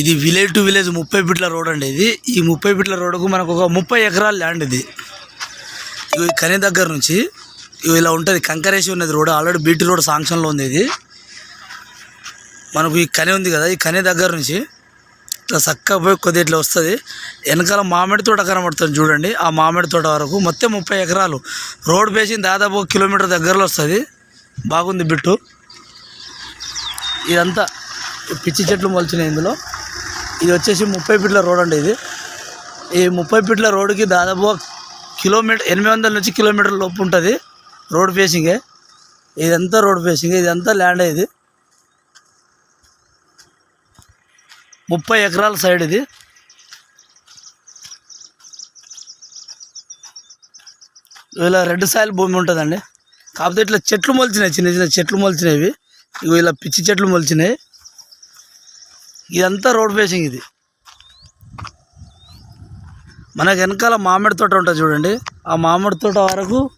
ఇది village to village ముప్పై ఫీట్ల రోడ్ అండి ఇది. ఈ ముప్పై ఫీట్ల రోడ్డుకు మనకు ఒక ముప్పై ఎకరాల ల్యాండ్ ఇది. ఇవి ఈ దగ్గర నుంచి ఇవి ఇలా ఉంటుంది. కంకరేసి ఉన్నది రోడ్. ఆల్రెడీ బీటీ రోడ్ సాంక్షన్లో ఉంది ఇది. మనకు ఈ కనే ఉంది కదా ఈ కనే దగ్గర నుంచి ఇట్లా చక్కగా పోయి కొద్దిగా ఇట్లా వస్తుంది. వెనకాల మామిడి తోట కనబడుతుంది చూడండి. ఆ మామిడి తోట వరకు మొత్తం ముప్పై ఎకరాలు. రోడ్ బేసిన దాదాపు ఒక కిలోమీటర్ దగ్గరలో వస్తుంది. బాగుంది బిట్టు. ఇదంతా పిచ్చి చెట్లు మొలిచినాయి ఇందులో. ఇది వచ్చేసి ముప్పై ఫీట్ల రోడ్ అండి ఇది. ఈ ముప్పై ఫీట్ల రోడ్డుకి దాదాపు కిలోమీటర్ ఎనిమిది వందల నుంచి కిలోమీటర్ లోపు ఉంటుంది రోడ్ ఫేసింగే. ఇదంతా రోడ్ ఫేసింగ్. ఇదంతా ల్యాండ్ ఇది. ముప్పై ఎకరాల సైడ్ ఇది. ఇలా రెడ్ సాయిల్ భూమి ఉంటుందండి. కాకపోతే ఇట్లా చెట్లు మొలిచినాయి చిన్న చిన్న చెట్లు మొలిచినాయి ఇవి. ఇలా పిచ్చి చెట్లు మొలిచినాయి. ఇదంతా రోడ్ ఫేసింగ్ ఇది. మనకు వెనకాల మామిడి తోట ఉంటుంది చూడండి. ఆ మామిడి తోట వరకు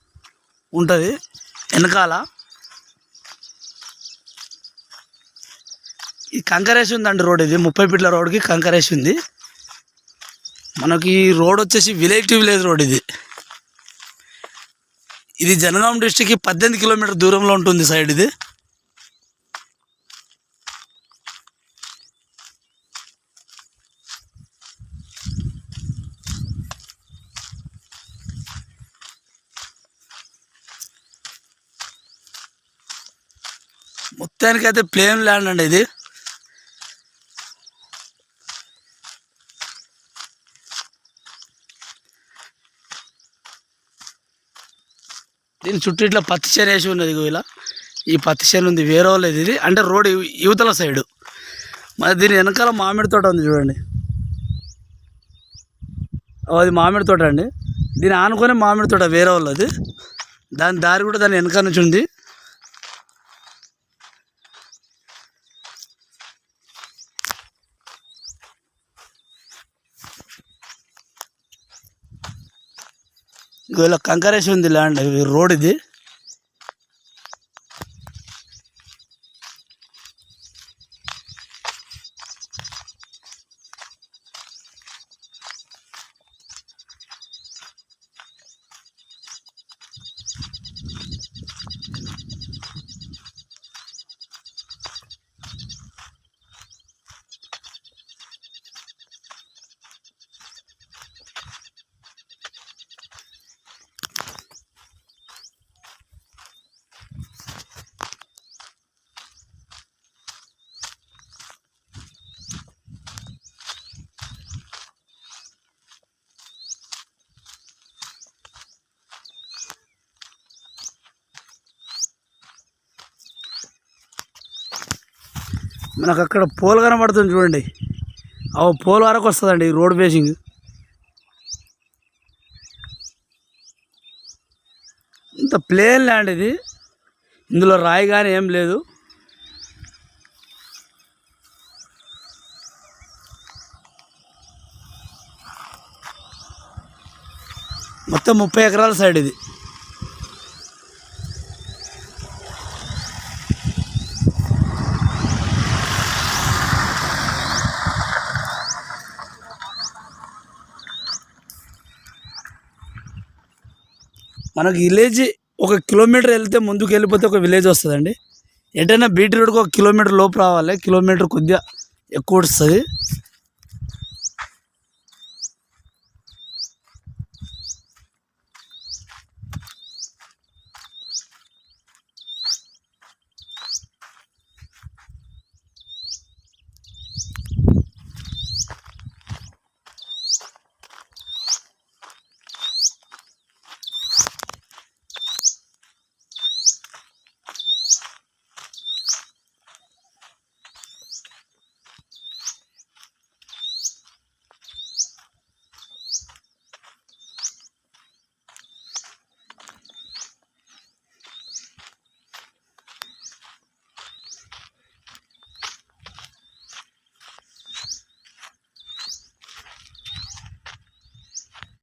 ఉంటుంది. వెనకాల ఈ కంకరేసి ఉందండి రోడ్ ఇది. ముప్పై ఫీట్ల రోడ్కి కంకరేసి ఉంది. మనకి ఈ రోడ్ వచ్చేసి విలేజ్ టు విలేజ్ రోడ్ ఇది. ఇది జనగాం డిస్టిక్కి పద్దెనిమిది కిలోమీటర్ దూరంలో ఉంటుంది సైడ్ ఇది. మొత్తానికైతే ప్లేన్ ల్యాండ్ అండి ఇది. దీని చుట్టూ ఇట్లా పత్తి చేను వేసి ఉన్నది ఇలా. ఈ పత్తి చేను ఉంది వేరే వాళ్ళది ఇది. అంటే రోడ్ యువతల సైడు. మరి దీని వెనకాల మామిడి తోట ఉంది చూడండి. అది మామిడి తోట అండి. దీని ఆనుకొని మామిడి తోట వేరే వాళ్ళది. దాని దారి కూడా దాని వెనకాల నుంచి ఉంది. ఇగో ఇలా కంకరేసి ఉంది ల్యాండ్ ఇది రోడ్ ఇది. మనకు అక్కడ పోల్ కనబడుతుంది చూడండి. ఆ పోల్ వరకు వస్తుందండి రోడ్ బేసింగ్ ఇంత ప్లేన్ ల్యాండ్ ఇది. ఇందులో రాయి కానీ ఏం లేదు. మొత్తం ముప్పై ఎకరాల సైడ్ ఇది. మనకు విలేజ్ ఒక కిలోమీటర్ వెళ్తే ముందుకు వెళ్ళిపోతే ఒక విలేజ్ వస్తుందండి. ఎటైనా బీటీ రోడ్కి ఒక కిలోమీటర్ లోపు రావాలి. కిలోమీటర్ కొద్దిగా ఎక్కువ వస్తుంది.